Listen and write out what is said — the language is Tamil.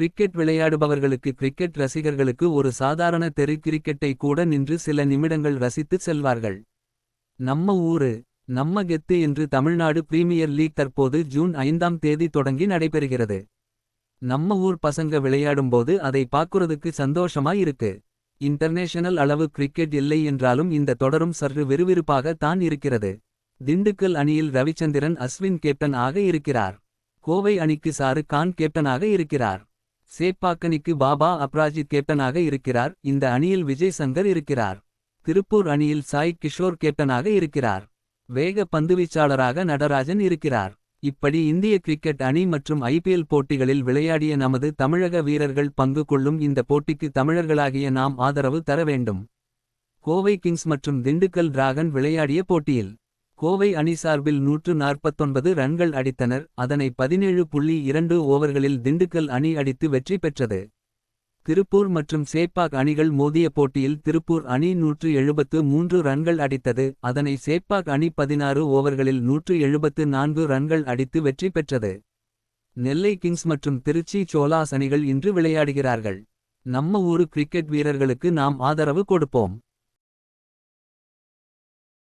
கிரிக்கெட் விளையாடுபவர்களுக்கு கிரிக்கெட் ரசிகர்களுக்கு ஒரு சாதாரண தெரு கிரிக்கெட்டை கூட நின்று சில நிமிடங்கள் ரசித்து செல்வார்கள். நம்ம ஊரு நம்ம கெத்து என்று தமிழ்நாடு பிரீமியர் லீக் தற்போது ஜூன் ஐந்தாம் தேதி தொடங்கி நடைபெறுகிறது. நம்ம ஊர் பசங்க விளையாடும்போது அதை பார்க்குறதுக்கு சந்தோஷமா இருக்கு. இன்டர்நேஷனல் அளவு கிரிக்கெட் இல்லை என்றாலும் இந்த தொடரும் சற்று விறுவிறுப்பாக தான் இருக்கிறது. திண்டுக்கல் அணியில் ரவிச்சந்திரன் அஸ்வின் கேப்டன் ஆக இருக்கிறார். கோவை அணிக்கு சாரு கான் கேப்டனாக இருக்கிறார். சேப்பாக்கனிக்கு பாபா அப்ராஜித் கேப்டனாக இருக்கிறார். இந்த அணியில் விஜய் சங்கர் இருக்கிறார். திருப்பூர் அணியில் சாய் கிஷோர் கேப்டனாக இருக்கிறார். வேக பந்துவீச்சாளராக நடராஜன் இருக்கிறார். இப்படி இந்திய கிரிக்கெட் அணி மற்றும் ஐபிஎல் போட்டிகளில் விளையாடிய நமது தமிழக வீரர்கள் பங்கு கொள்ளும் இந்த போட்டிக்கு தமிழர்களாகிய நாம் ஆதரவு தர வேண்டும். கோவை கிங்ஸ் மற்றும் திண்டுக்கல் டிராகன் விளையாடிய போட்டியில். கோவை அணி சார்பில் நூற்று நாற்பத்தொன்பது ரன்கள் அடித்தனர் அதனை பதினேழு புள்ளி இரண்டு ஓவர்களில் திண்டுக்கல் அணி அடித்து வெற்றி பெற்றது. திருப்பூர் மற்றும் சேப்பாக் அணிகள் மோதிய போட்டியில் திருப்பூர் அணி நூற்று எழுபத்து மூன்று ரன்கள் அடித்தது அதனை சேப்பாக் அணி பதினாறு ஓவர்களில் நூற்று எழுபத்து நான்கு ரன்கள் அடித்து வெற்றி பெற்றது. நெல்லை கிங்ஸ் மற்றும் திருச்சி சோலாஸ் அணிகள் இன்று விளையாடுகிறார்கள். நம்ம ஊரு கிரிக்கெட் வீரர்களுக்கு நாம் ஆதரவு கொடுப்போம்.